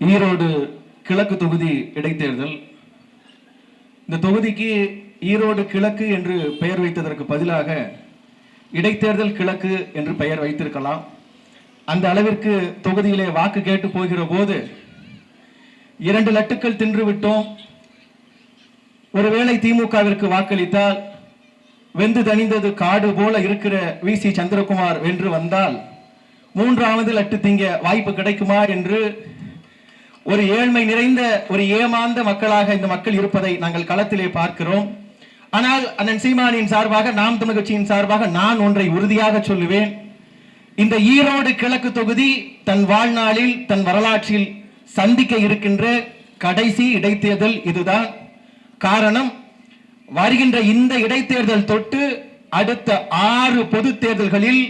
ஈரோடு கிழக்கு தொகுதி இடைத்தேர்தல். இந்த தொகுதிக்கு ஈரோடு கிழக்கு என்று பெயர் வைத்ததற்கு பதிலாக இடைத்தேர்தல் கிழக்கு என்று பெயர் வைத்திருக்கலாம். அந்த அளவிற்கு தொகுதியிலே வாக்கு கேட்டு போகிற போது இரண்டு லட்டுக்கள் தின்று விட்டோம் ஒருவேளை திமுகவிற்கு வாக்களித்தால் வெந்து தணிந்தது காடு போல இருக்கிற வி சி சந்திரகுமார் வென்று வந்தால் மூன்றாவது லட்டு திங்க வாய்ப்பு கிடைக்குமா என்று ஒரு ஏழ்மை நிறைந்த ஒரு ஏமாந்த மக்களாக இந்த மக்கள் இருப்பதை நாங்கள் களத்திலே பார்க்கிறோம். ஆனால் அண்ணன் சீமானின் சார்பாக நாம் தமிழ் கட்சியின் சார்பாக நான் ஒன்றை உறுதியாக சொல்லுவேன். இந்த ஈரோடு கிழக்கு தொகுதி தன் வாழ்நாளில் தன் வரலாற்றில் சந்திக்க இருக்கின்ற கடைசி இடைத்தேர்தல் இதுதான். காரணம் வருகின்ற இந்த இடைத்தேர்தல் தொட்டு அடுத்த ஆறு பொது தேர்தல்களில்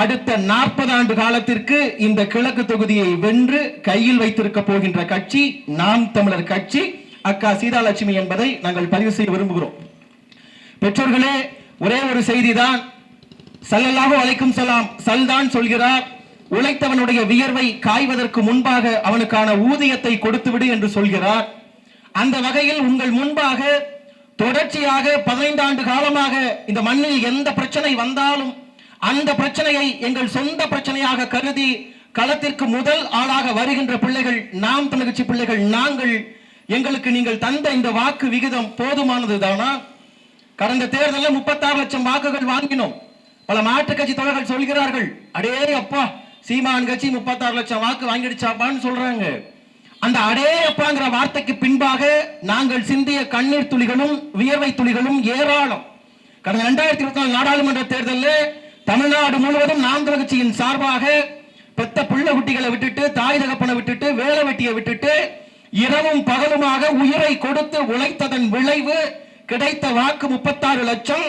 அடுத்த நாற்பது ஆண்டு காலத்திற்கு இந்த கிழக்கு தொகுதியை வென்று கையில் வைத்திருக்க போகின்ற கட்சி நாம் தமிழர் கட்சி அக்கா சீதாலட்சுமி என்பதை நாங்கள் பதிவு செய்ய விரும்புகிறோம். பெற்றோர்களே ஒரே ஒரு செய்திதான். சல்லல்லாக அழைக்கும் சலாம். சல்தான் சொல்கிறார் உழைத்தவனுடைய வியர்வை காய்வதற்கு முன்பாக அவனுக்கான ஊதியத்தை கொடுத்துவிடு என்று சொல்கிறார். அந்த வகையில் உங்கள் முன்பாக தொடர்ச்சியாக பதினைந்து ஆண்டு காலமாக இந்த மண்ணில் எந்த பிரச்சனை வந்தாலும் அந்த பிரச்சனையை எங்கள் சொந்த பிரச்சனையாக கருதி களத்திற்கு முதல் ஆளாக வருகின்ற பிள்ளைகள் நாம் தமிழகட்சி பிள்ளைகள் நாங்கள் எங்களுக்கு நீங்கள் தந்த இந்த வாக்கு விகிதம் போதுமானது தானா கடந்த தேர்தலில் முப்பத்தாறு லட்சம் வாக்குகள் வாங்கினோம். பல மாற்றுக் கட்சி தலைவர்கள் சொல்கிறார்கள் அடே அப்பா சீமான் கட்சி முப்பத்தாறு லட்சம் வாக்கு வாங்கிடுச்சாப்பான்னு சொல்றாங்க. அந்த அடே அப்பாங்கிற வார்த்தைக்கு பின்பாக நாங்கள் சிந்திய கண்ணீர் துளிகளும் வியர்வை துளிகளும் ஏராளம். கடந்த இரண்டாயிரத்தி இருபத்தி நாலு நாடாளுமன்ற தேர்தலில் தமிழ்நாடு முழுவதும் நாம் கட்சியின் சார்பாக பெத்த புள்ள குட்டிகளை விட்டுட்டு தாய் தகப்பனை விட்டுட்டு வேலை வெட்டியை விட்டுட்டு இரவும் பகலுமாக உயிரை கொடுத்து உழைத்ததன் விளைவு கிடைத்த வாக்கு முப்பத்தாறு லட்சம்.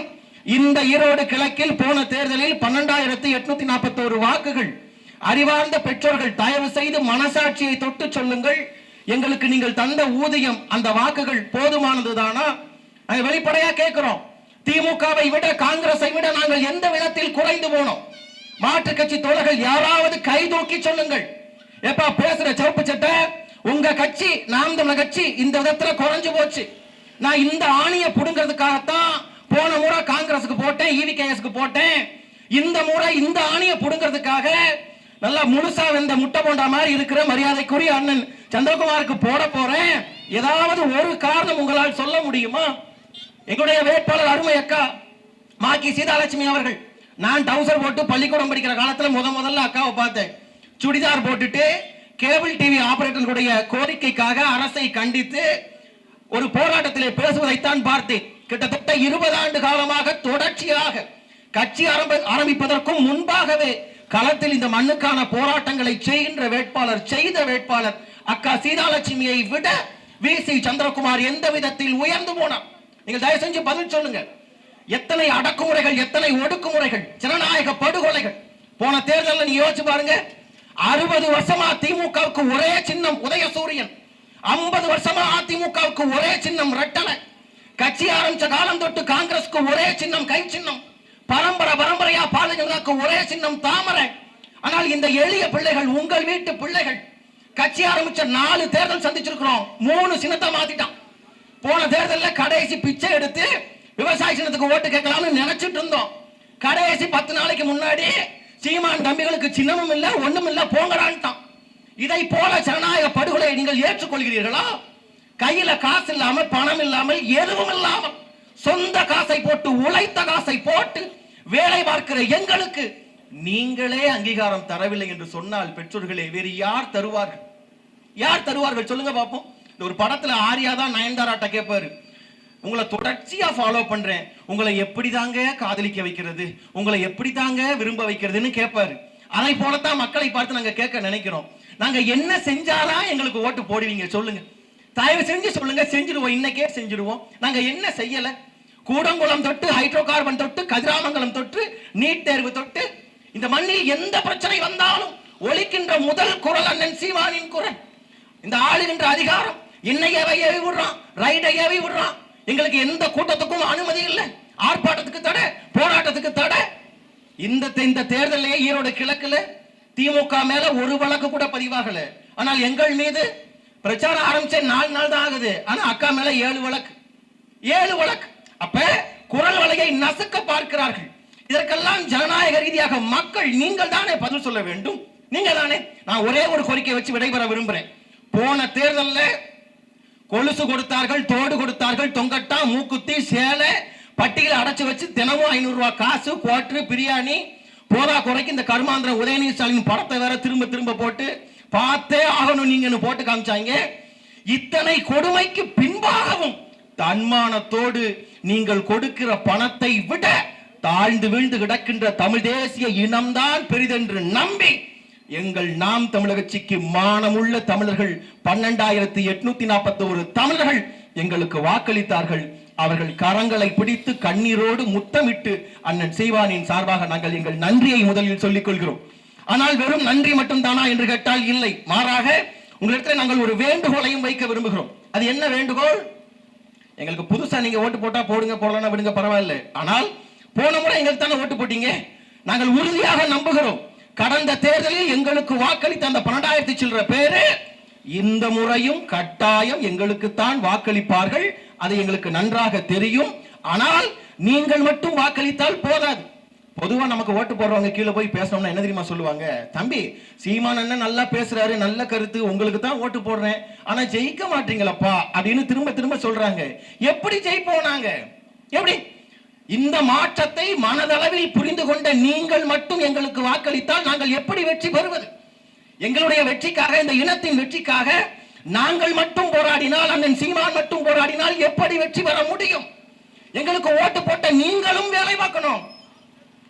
இந்த ஈரோடு கிழக்கில் போன தேர்தலில் பன்னெண்டாயிரத்தி எட்நூத்தி நாற்பத்தோரு வாக்குகள். அறிவார்ந்த பெற்றோர்கள் தயவு செய்து மனசாட்சியை தொட்டு சொல்லுங்கள். எங்களுக்கு நீங்கள் தந்த ஊதியம் அந்த வாக்குகள் போதுமானதுதானா? அதை வெளிப்படையா கேட்கிறோம். திமுகவை விட காங்கிரஸை விட நாங்கள் எந்த விதத்தில் குறைந்து போனோம்? மாற்று கட்சி தோழர்கள் யாராவது கை தூக்கி சொல்லுங்கள். எப்பா பேசுற சிவப்பு சட்டை உங்க கட்சி நாம் தமிழ கட்சி இந்த விதத்துல குறைஞ்சு போச்சு. நான் இந்த ஆணியை புடுங்கிறதுக்காகத்தான் போன முறை காங்கிரஸுக்கு போட்டேன் இவிகேஎஸ்க்கு போட்டேன். இந்த முறை இந்த ஆணியை புடுங்கிறதுக்காக நல்லா முழுசா வெந்த முட்டை போண்டா மாதிரி இருக்கிற மரியாதைக்குரிய அண்ணன் சந்திரகுமாருக்கு போட போறேன். ஏதாவது ஒரு காரணம் உங்களால் சொல்ல முடியுமா? எங்களுடைய வேட்பாளர் அருமை அக்கா மாக்கி சீதாலட்சுமி அவர்கள். நான் டவுசர் போட்டு பள்ளிக்கூடம் படிக்கிற காலத்துல முத முதல்ல அக்காவை பார்த்தேன். சுடிதார் போட்டுட்டு கேபிள் டிவி ஆபரேட்டர்களுடைய கோரிக்கைக்காக அரசை கண்டித்து ஒரு போராட்டத்திலே பேசுவதைத்தான் பார்த்தேன். கிட்டத்தட்ட இருபது ஆண்டு காலமாக தொடர்ச்சியாக கட்சி ஆரம்ப ஆரம்பிப்பதற்கும் முன்பாகவே களத்தில் இந்த மண்ணுக்கான போராட்டங்களை செய்கின்ற வேட்பாளர் செய்த வேட்பாளர் அக்கா சீதாலட்சுமியை விட வி. சி. சந்திரகுமார் எந்த விதத்தில் உயர்ந்து போனார்? நீங்கள் தயவு செஞ்சு பதில் சொல்லுங்க. எத்தனை அடக்குமுறைகள் எத்தனை ஒடுக்குமுறைகள் ஜனநாயக படுகொலைகள். போன தேர்தலில் நீங்க யோசிச்சு பாருங்க. அறுபது வருஷமா திமுகவுக்கு ஒரே சின்னம் உதயசூரியன். ஐம்பது வருஷமா அதிமுகவுக்கு ஒரே சின்னம் ரெட்டலை. கட்சி ஆரம்பிச்ச காலம் தொட்டு காங்கிரஸ்க்கு ஒரே சின்னம் கை சின்னம். பரம்பரை பரம்பரையா பாலஜனதாக்கு ஒரே சின்னம் தாமரை. ஆனால் இந்த எளிய பிள்ளைகள் உங்கள் வீட்டு பிள்ளைகள் கட்சி ஆரம்பிச்ச நாலு தேர்தல் சந்திச்சிருக்கிறோம். மூணு சின்னத்தை மாத்திட்டான். போன தேர்தலில் கடைசி பிச்சை எடுத்து விவசாய சின்னத்துக்கு ஓட்டு கேட்கலாம்னு நினைச்சிட்டு இருந்தோம். கடைசி பத்து நாளைக்கு முன்னாடி சீமான் தம்பிகளுக்கு சின்னமும் இல்லை ஒண்ணும் இல்லை போங்கடான்ட்டான். இதை போல ஜனநாயக படுகொலை நீங்கள் ஏற்றுக்கொள்கிறீர்களா? கையில காசு இல்லாமல் பணம் இல்லாமல் எதுவும் இல்லாமல் சொந்த காசை போட்டு உழைத்த காசை போட்டு வேலை பார்க்கிற எங்களுக்கு நீங்களே அங்கீகாரம் தரவில்லை என்று சொன்னால் பெற்றோர்களே வேறு யார் தருவார்கள்? யார் தருவார்கள்? சொல்லுங்க பார்ப்போம் இந்த ஒரு படத்துல ஆரியா தான் நயன்தாராட்ட கேட்பாரு உங்களை தொடர்ச்சியா ஃபாலோ பண்றேன். உங்களை எப்படி தாங்க காதலிக்க வைக்கிறது? உங்களை எப்படி தாங்க விரும்ப வைக்கிறதுன்னு கேட்பாரு அதை போலத்தான் மக்களை பார்த்து நாங்க கேட்க நினைக்கிறோம். நாங்க என்ன செஞ்சாதான் எங்களுக்கு ஓட்டு போடுவீங்க சொல்லுங்க. தயவு செஞ்சு சொல்லுங்க செஞ்சிருவோம். இன்னைக்கே செஞ்சிருவோம். நாங்க என்ன செய்யல? கூடங்குளம் தொட்டு ஹைட்ரோ கார்பன் தொட்டு கதிராமங்கலம் தொட்டு நீட் தேர்வு தொட்டு இந்த மண்ணில் எந்த பிரச்சனை வந்தாலும் ஒழிக்கின்ற முதல் குரல் அண்ணன் சீமானின் குரல். இந்த ஆளுகின்ற அதிகாரம். இன்னையவை ஏவி விடுறான். ரைடை ஏவி விடுறான். எங்களுக்கு எந்த கூட்டத்துக்கும் அனுமதி இல்லை. ஆர்ப்பாட்டத்துக்கு தடை போராட்டத்துக்கு தடை. இந்த இந்த தேர்தலே ஈரோடு கிழக்குல திமுக மேல ஒரு வழக்கு கூட பதிவாகல. ஆனால் எங்கள் மீது பிரச்சாரம் ஆரம்பிச்ச நாலு நாள் தான் ஆகுது. ஆனா அக்கா மேல ஏழு வழக்கு. ஏழு வழக்கு. அப்ப குரல் வலையை நசுக்க பார்க்கிறார்கள். இதற்கெல்லாம் ஜனநாயக ரீதியாக மக்கள் நீங்கள் தானே பதில் சொல்ல வேண்டும்? நீங்க தானே. நான் ஒரே ஒரு கோரிக்கை வச்சு விடைபெற விரும்புறேன். போன தேர்தலில் கொலுசு கொடுத்தார்கள் தோடு கொடுத்தார்கள் தொங்கட்டா மூக்குத்தி சேலை பட்டியல் அடைச்சு வச்சு தினமும் ஐநூறு ரூபாய் காசு குவாட்ரு பிரியாணி போதா குறைக்கு இந்த கருமாந்திர உதயநிதி ஸ்டாலின் படத்தை வேற திரும்ப திரும்ப போட்டு பார்த்தே ஆகணும் நீங்கன்னு போட்டு காமிச்சாங்க. இத்தனை கொடுமைக்கு பின்பாகவும் தன்மானத்தோடு நீங்கள் கொடுக்கிற பணத்தை விட தாழ்ந்து வீழ்ந்து கிடக்கின்ற தமிழ் தேசிய இனம்தான் பெரிதென்று நம்பி எங்கள் நாம் தமிழக கட்சிக்கு மானமுள்ள தமிழர்கள் பன்னெண்டாயிரத்தி எட்நூத்தி நாற்பத்தி ஒரு தமிழர்கள் எங்களுக்கு வாக்களித்தார்கள். அவர்கள் கரங்களை பிடித்து கண்ணீரோடு முத்தமிட்டு அண்ணன் செய்வானின் சார்பாக நாங்கள் எங்கள் நன்றியை முதலில் சொல்லிக் கொள்கிறோம். ஆனால் வெறும் நன்றி மட்டும்தானா என்று கேட்டால் இல்லை. மாறாக உங்களிடத்தில் நாங்கள் ஒரு வேண்டுகோளையும் வைக்க விரும்புகிறோம். அது என்ன வேண்டுகோள்? எங்களுக்கு புதுசா நீங்க ஓட்டு போட்டா போடுங்க போடலாம் விடுங்க பரவாயில்ல. ஆனால் போன முறை எங்களுக்கு தானே ஓட்டு போட்டீங்க? நாங்கள் உறுதியாக நம்புகிறோம். கடந்த தேர்தலில் எங்களுக்கு வாக்களித்த அந்த பன்னெண்டாயிரத்தி சில்லற பேரு இந்த முறையும் கட்டாயம் எங்களுக்குத்தான் வாக்களிப்பார்கள். அது எங்களுக்கு நன்றாக தெரியும். ஆனால் நீங்கள் மட்டும் வாக்களித்தால் போதாது. பொதுவா நமக்கு ஓட்டு போடுறவங்க கீழே போய் பேசணும்னா என்ன தெரியுமா சொல்லுவாங்க? தம்பி சீமான் அண்ணன் நல்லா பேசுறாரு நல்ல கருத்து உங்களுக்கு தான் ஓட்டு போடுறேன். ஆனா ஜெயிக்க மாட்டீங்களப்பா அப்படின்னு திரும்ப திரும்ப சொல்றாங்க. எப்படி ஜெயிப்போம் நாங்க? எப்படி? இந்த மாற்றத்தை மனதளவில் புரிந்து கொண்ட நீங்கள் மட்டும் எங்களுக்கு வாக்களித்தால் நாங்கள் எப்படி வெற்றி பெறுவது? எங்களுடைய வெற்றிக்காக இந்த இனத்தின் வெற்றிக்காக நாங்கள் மட்டும் போராடினால் அண்ணன் சீமான் மட்டும் போராடினால் எப்படி வெற்றி பெற முடியும்? எங்களுக்கு ஓட்டு போட்ட நீங்களும் வேலை பார்க்கணும்.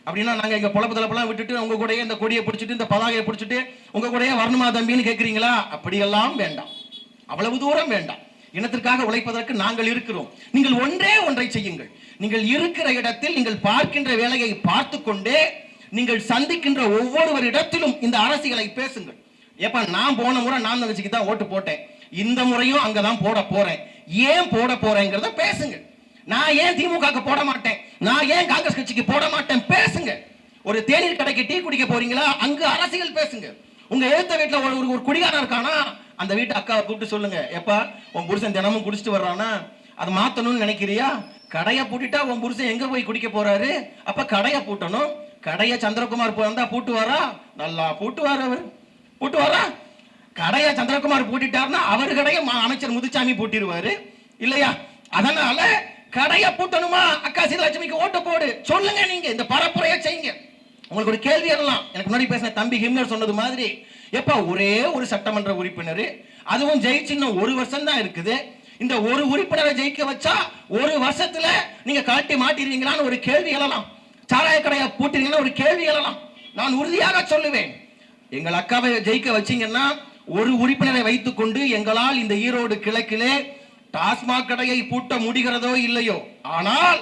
அப்படின்னா நாங்க எங்க பொழப்பு தலப்பெல்லாம் விட்டுட்டு உங்க கூட இந்த கொடியை பிடிச்சிட்டு இந்த பதாகையை பிடிச்சிட்டு உங்க கூட வரணுமா தம்பின்னு கேக்குறீங்களா? அப்படியெல்லாம் வேண்டாம். அவ்வளவு தூரம் வேண்டாம். இனத்திற்காக உழைப்பதற்கு நாங்கள் இருக்கிறோம். நீங்கள் ஒன்றே ஒன்றை செய்யுங்கள். நீங்கள் இருக்கிற இடத்தில் நீங்கள் பார்க்கின்ற வேலையை பார்த்து கொண்டே நீங்கள் சந்திக்கின்ற ஒவ்வொருவர் இடத்திலும் இந்த அரசியலை பேசுங்கள். ஏப்பா நான் போன முறை நான் தங்கச்சிக்கு தான் ஓட்டு போட்டேன். இந்த முறையும் அங்கதான் போட போறேன். ஏன் போட போறேங்கிறத பேசுங்க நான் ஏன் திமுக போட மாட்டேன்? நான் ஏன் காங்கிரஸ் கட்சிக்கு போட மாட்டேன்? பேசுங்க ஒரு தேநீர் கடைக்கு டீ குடிக்க போறீங்களா? அங்கு அரசியல் பேசுங்க உங்க எழுத்த வீட்டுல ஒரு ஒரு- ஒரு குடிகாரன் இருக்கானா? அந்த வீட்டு அக்காவை கூப்பிட்டு சொல்லுங்க. எப்பா உன் புருஷன் தினமும் குடிச்சிட்டு வர்றானா அதை மாத்தணும்னு நினைக்கிறியா? கடையை பூட்டிட்டா உன் புருஷன் எங்க போய் குடிக்க போறாரு? அப்ப கடையை பூட்டணும். கடையை சந்திரகுமார் போ- பூட்டுவாரா? நல்லா பூட்டுவார் அவர். பூட்டுவாரா? கடையை சந்திரகுமார் பூட்டிட்டாருன்னா அவர் கடையை மா- அமைச்சர் முதுசாமி பூட்டிடுவாரு இல்லையா? அதனால கடையை பூட்டணுமா? அக்கா சீதலட்சுமிக்கு ஓட்டு போடு. சொல்லுங்க நீங்க இந்த பரப்புரையை செய்யுங்க. உங்களுக்கு ஒரு கேள்வி எழலாம். எனக்கு முன்னாடி பேசின தம்பி ஹிம்னர் சொன்னது மாதிரி எப்ப ஒரே ஒரு சட்டமன்ற உறுப்பினர் அதுவும் ஜெயிச்சு இன்னும் ஒரு வருஷம் தான் இருக்குது. இந்த ஒரு உறுப்பினரை ஜெயிக்க வச்சா ஒரு வருஷத்துல நீங்க காட்டி மாட்டிடுவீங்களான்னு ஒரு கேள்வி எழலாம். சாராய கடையை பூட்டிருங்கன்னா ஒரு கேள்வி எழலாம். நான் உறுதியாக சொல்லுவேன். எங்கள் அக்காவை ஜெயிக்க வச்சீங்கன்னா ஒரு உறுப்பினரை வைத்துக்கொண்டு எங்களால் இந்த ஈரோடு கிழக்கிலே டாஸ்மாக் கடையை பூட்ட முடிகிறதோ இல்லையோ. ஆனால்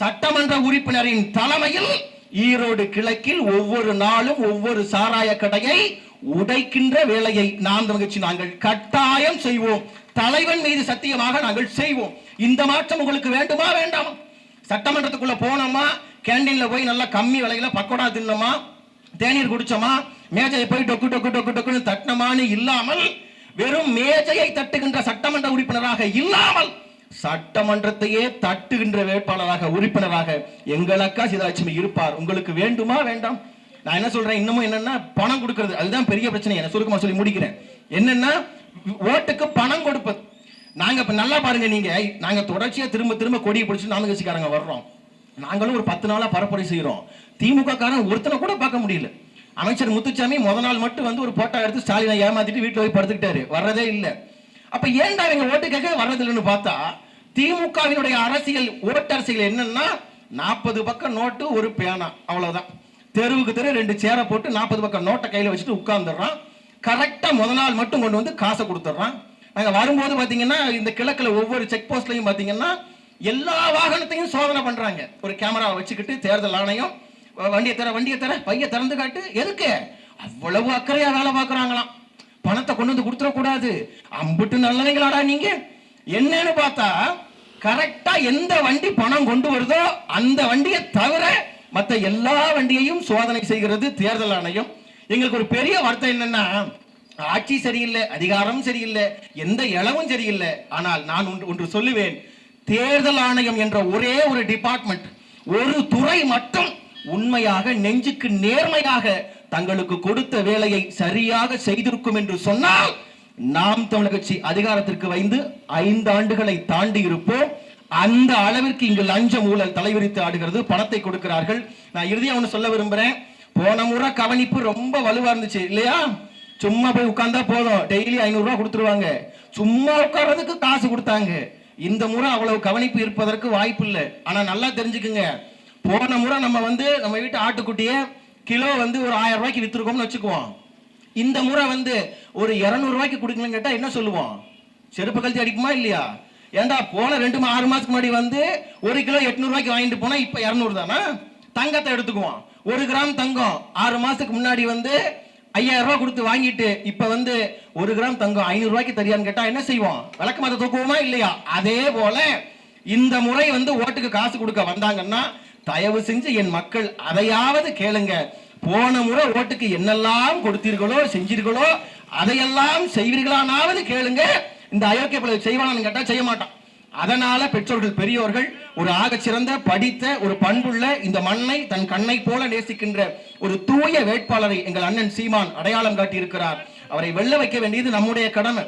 சட்டமன்ற உறுப்பினரின் தலைமையில் ஈரோடு கிழக்கில் ஒவ்வொரு நாளும் ஒவ்வொரு சாராய கடையை உடைக்கின்ற வேலையை நாம் தமிழ்ச்சி நாங்கள் கட்டாயம் செய்வோம். தலைவன் மீது சத்தியமாக நாங்கள் செய்வோம். இந்த மாற்றம் உங்களுக்கு வேண்டுமா? வேண்டாமா? சட்டமன்றத்துக்குள்ள போனோமா? கேண்டீன்ல போய் நல்லா கம்மி விலையில பக்கோடா தின்னோமா? தேநீர் குடிச்சோமா? மேஜையை போய் டொக்கு டொக்கு டொக்கு டொக்குன்னு தட்டினமான்னு இல்லாமல் வெறும் மேஜையை தட்டுகின்ற சட்டமன்ற உறுப்பினராக இல்லாமல் சட்டமன்றத்தையே தட்டுகின்ற வேட்பாளராக உறுப்பினராக எங்கள் அக்கா சீதாலட்சுமி இருப்பார். உங்களுக்கு வேண்டுமா? வேண்டாம். நான் என்ன சொல்றேன்? இன்னமும் என்னன்னா பணம் கொடுக்கறது. அதுதான் பெரிய பிரச்சனை. என்ன சுருக்கமா சொல்லி முடிக்கிறேன். என்னன்னா ஓட்டுக்கு பணம் கொடுப்பது. நாங்க இப்ப நல்லா பாருங்க நீங்க. நாங்க தொடர்ச்சியா திரும்ப திரும்ப கொடியை பிடிச்சி நான்கு கட்சிக்காரங்க வர்றோம். நாங்களும் ஒரு பத்து நாளா பரப்புரை செய்யறோம் திமுக காரன் ஒருத்தனை கூட பார்க்க முடியல. அமைச்சர் முத்துச்சாமி முத நாள் மட்டும் வந்து ஒரு போட்டோ எடுத்து ஸ்டாலினை ஏமாத்திட்டு வீட்டுல போய் படுத்துக்கிட்டாரு. வர்றதே இல்லை. அப்ப ஏன்டா இவங்க ஓட்டு கேட்க வர்றதில்லைன்னு பார்த்தா திமுகவினுடைய அரசியல் ஓட்டு அரசியல் என்னன்னா நாற்பது பக்கம் நோட்டு ஒரு பேனா அவ்வளவுதான். தெருவுக்கு தெரு ரெண்டு சேரை போட்டு நாற்பது பக்கம் நோட்டை கையில வச்சுட்டு உட்காந்துடுறான் கரெக்டா முத நாள் மட்டும் கொண்டு வந்து காசை கொடுத்துட்றான். நாங்க வரும்போது பாத்தீங்கன்னா இந்த கிழக்குல ஒவ்வொரு செக் போஸ்ட்லயும் பாத்தீங்கன்னா எல்லா வாகனத்தையும் சோதனை பண்றாங்க. ஒரு கேமராவை வச்சுக்கிட்டு தேர்தல் ஆணையம் வண்டியை தர வண்டியை தர பைய திறந்து காட்டு எதுக்கு? அவ்வளவு அக்கறையா வேலை பார்க்குறாங்களாம். பணத்தை கொண்டு வந்து கொடுத்துடக்கூடாது. அம்பிட்டு நல்லவங்களாடா நீங்க. என்னன்னு பார்த்தா கரெக்டா எந்த வண்டி பணம் கொண்டு வருதோ அந்த வண்டியை தவிர மற்ற எல்லா வண்டியையும் சோதனை செய்கிறது தேர்தல் ஆணையம். எங்களுக்கு ஒரு பெரிய வார்த்தை என்னன்னா ஆட்சி சரியில்லை அதிகாரம் சரியில்லை எந்த இளவும் சரியில்லை. ஆனால் நான் ஒன்று ஒன்று சொல்லுவேன். தேர்தல் ஆணையம் என்ற ஒரே ஒரு டிபார்ட்மெண்ட் ஒரு துறை மட்டும் உண்மையாக நெஞ்சுக்கு நேர்மையாக தங்களுக்கு கொடுத்த வேலையை சரியாக செய்திருக்கும் என்று சொன்னால் நாம் தமிழர் கட்சி அதிகாரத்திற்கு வைந்து ஐந்து ஆண்டுகளை தாண்டி இருப்போம். அந்த அளவிற்கு இங்கு லஞ்சம் ஊழல் தலைவிரித்து ஆடுகிறது பணத்தை கொடுக்கிறார்கள். நான் இறுதியாக ஒன்று சொல்ல விரும்புறேன். போன முறை கவனிப்பு ரொம்ப வலுவா இருந்துச்சு இல்லையா? சும்மா போய் உட்கார்ந்தா போதும். டெய்லி ஐநூறு ரூபா கொடுத்துருவாங்க. சும்மா உட்கார்றதுக்கு காசு கொடுத்தாங்க. இந்த முறை அவ்வளவு கவனிப்பு இருப்பதற்கு வாய்ப்பு இல்லை. ஆனா நல்லா தெரிஞ்சுக்குங்க. போன முறை நம்ம வந்து நம்ம வீட்டு ஆட்டுக்குட்டியை கிலோ வந்து ஒரு ஆயிரம் ரூபாய்க்கு வித்துருக்கோம்னு வச்சுக்குவோம். இந்த முறை வந்து ஒரு இருநூறு ரூபாய்க்கு கொடுக்கலன்னு கேட்டா என்ன சொல்லுவோம்? செருப்பு கழுத்தி அடிக்குமா இல்லையா? ஏன்டா போன ரெண்டு மா- ஆறு மாசத்துக்கு முன்னாடி வந்து ஒரு கிலோ எட்நூறு ரூபாய்க்கு வாங்கிட்டு போனா இப்ப இருநூறு தானா? தங்கத்தை எடுத்துக்குவோம். ஒரு கிராம் தங்கம் ஆறு மாசத்துக்கு முன்னாடி வந்து ஐயாயிரம் ரூபாய் கொடுத்து வாங்கிட்டு இப்ப வந்து ஒரு கிராம் தங்கம் ஐநூறு ரூபாய்க்கு தெரியான்னு கேட்டா என்ன செய்வோம்? விளக்கு மத தூக்குவோமா இல்லையா? அதே போல இந்த முறை வந்து ஓட்டுக்கு காசு கொடுக்க வந்தாங்கன்னா தயவு செஞ்சு என் மக்கள் அதையாவது கேளுங்க. போன முறை ஓட்டுக்கு என்னெல்லாம் கொடுத்தீர்களோ செஞ்சீர்களோ அதையெல்லாம் செய்வீர்களானாவது கேளுங்க. இந்த அயோக்கிய பிள்ளை செய்வானான்னு கேட்டா செய்ய மாட்டான். அதனால பெற்றோர்கள் பெரியோர்கள் ஒரு ஆகச்சிறந்த படித்த ஒரு பண்புள்ள இந்த மண்ணை தன் கண்ணை போல நேசிக்கின்ற ஒரு தூய வேட்பாளரை எங்கள் அண்ணன் சீமான் அடையாளம் காட்டி இருக்கிறார் அவரை வெல்ல வைக்க வேண்டியது நம்முடைய கடமை.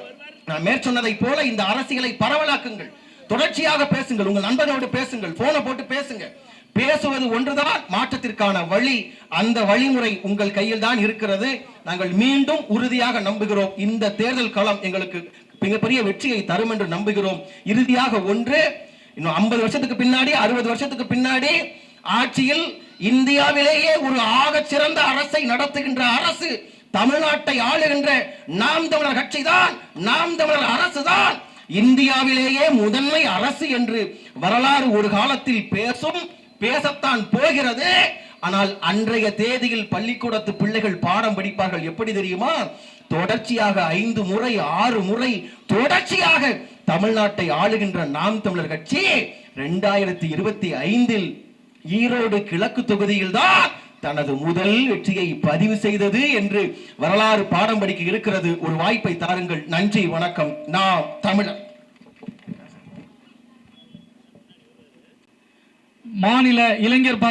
நான் மேற்சொன்னதை போல இந்த அரசியலை பரவலாக்குங்கள். தொடர்ச்சியாக பேசுங்கள். உங்கள் நண்பர்களோடு பேசுங்கள். போனை போட்டு பேசுங்க. பேசுவது ஒன்றுதான் மாற்றத்திற்கான வழி. அந்த வழிமுறை உங்கள் கையில் தான் இருக்கிறது. நாங்கள் மீண்டும் உறுதியாக நம்புகிறோம். இந்த தேர்தல் களம் எங்களுக்கு மிகப்பெரிய வெற்றியை தரும் என்று நம்புகிறோம். இறுதியாக ஒன்று இன்னும் ஐம்பது வருஷத்துக்கு பின்னாடி அறுபது வருஷத்துக்கு பின்னாடி ஆட்சியில் இந்தியாவிலேயே ஒரு ஆக சிறந்த அரசை நடத்துகின்ற அரசு தமிழ்நாட்டை ஆளுகின்ற நாம் தமிழர் கட்சி தான் நாம் தமிழர் அரசு தான் இந்தியாவிலேயே முதன்மை அரசு என்று வரலாறு ஒரு காலத்தில் பேசும் பேசத்தான் போகிறது. ஆனால் அன்றைய தேதியில் பள்ளிக்கூடத்து பிள்ளைகள் பாடம் படிப்பார்கள். எப்படி தெரியுமா? தொடர்ச்சியாக ஐந்து முறை ஆறு முறை தொடர்ச்சியாக தமிழ்நாட்டை ஆளுகின்ற நாம் தமிழர் கட்சி ரெண்டாயிரத்தி இருபத்தி ஐந்தில் ஈரோடு கிழக்கு தொகுதியில் தான் தனது முதல் வெற்றியை பதிவு செய்தது என்று வரலாறு பாடம் படிக்க இருக்கிறது. ஒரு வாய்ப்பை தாருங்கள். நன்றி வணக்கம். நாம் தமிழர். மாநில இளைஞர் பா-